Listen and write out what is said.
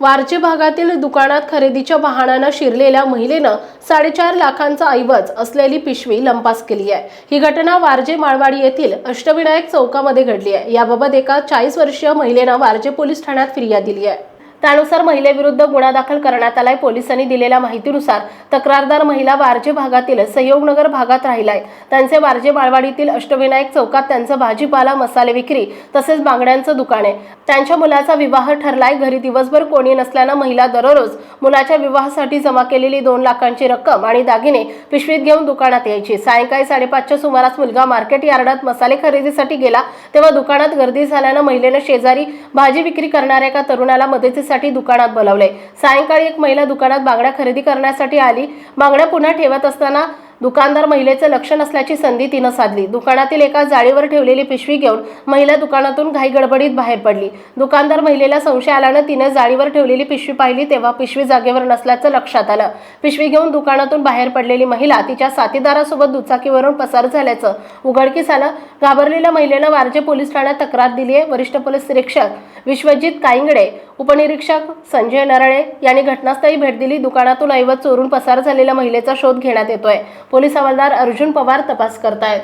वारजे भागातील दुकानात खरेदीच्या वाहनानं शिरलेल्या महिलेनं साडेचार लाखांचा ऐवज असलेली पिशवी लंपास केली आहे. ही घटना वारजे माळवाडी येथील अष्टविनायक चौकामध्ये घडली आहे. याबाबत एका चाळीस वर्षीय महिलेनं वारजे पोलीस ठाण्यात फिर्याद दिली आहे. त्यानुसार महिलेविरुद्ध गुन्हा दाखल करण्यात आलाय. पोलिसांनी दिलेल्या माहितीनुसार तक्रारदार महिला वारजे भागातील सहयोगनगर भागात राहिलाय. त्यांचे वारजे बाळवाडीतील अष्टविनायक चौकात त्यांचं भाजीपाला मसाले विक्री तसेच बांगड्यांचं दुकान आहे. त्यांच्या मुलाचा विवाह ठरलाय. घरी दिवसभर कोणी नसल्यानं महिला दररोज मुलाच्या विवाहासाठी जमा केलेली दोन लाखांची रक्कम आणि दागिने पिशवीत घेऊन दुकानात यायची. सायंकाळी साडेपाचच्या सुमारास मुलगा मार्केट यार्डात मसाले खरेदीसाठी गेला. तेव्हा दुकानात गर्दी झाल्यानं महिलेनं शेजारी भाजी विक्री करणाऱ्या एका तरुणाला मदतीसाठी दुकानात बोलावले सायंकाळी एक महिला दुकानात बांगड्या खरेदी करण्यासाठी आली. बांगड्या पुन्हा ठेवत असताना दुकानदार महिलेचं लक्ष नसल्याची संधी तिनं साधली. दुकानातील एका जाळीवर ठेवलेली पिशवी घेऊन महिला दुकानातून घाई गडबडीत बाहेर पडली. दुकानदार महिलेला संशय आल्यानं तिनं जाळीवर ठेवलेली पिशवी पाहिली तेव्हा पिशवी जागेवर नसल्याचं लक्षात आलं. पिशवी घेऊन दुकानातून बाहेर पडलेली महिला तिच्या साथीदारासोबत दुचाकीवरून पसार झाल्याचं उघडकीस आलं. घाबरलेल्या महिलेनं वारजे पोलीस ठाण्यात तक्रार दिली आहे वरिष्ठ पोलीस निरीक्षक विश्वजित काईंगडे उपनिरीक्षक संजय नरळे यांनी घटनास्थळी भेट दिली. दुकानातून ऐवज चोरून पसार झालेल्या महिलेचा शोध घेण्यात येतोय. पोलीस हवालदार अर्जुन पवार तपास करतायत.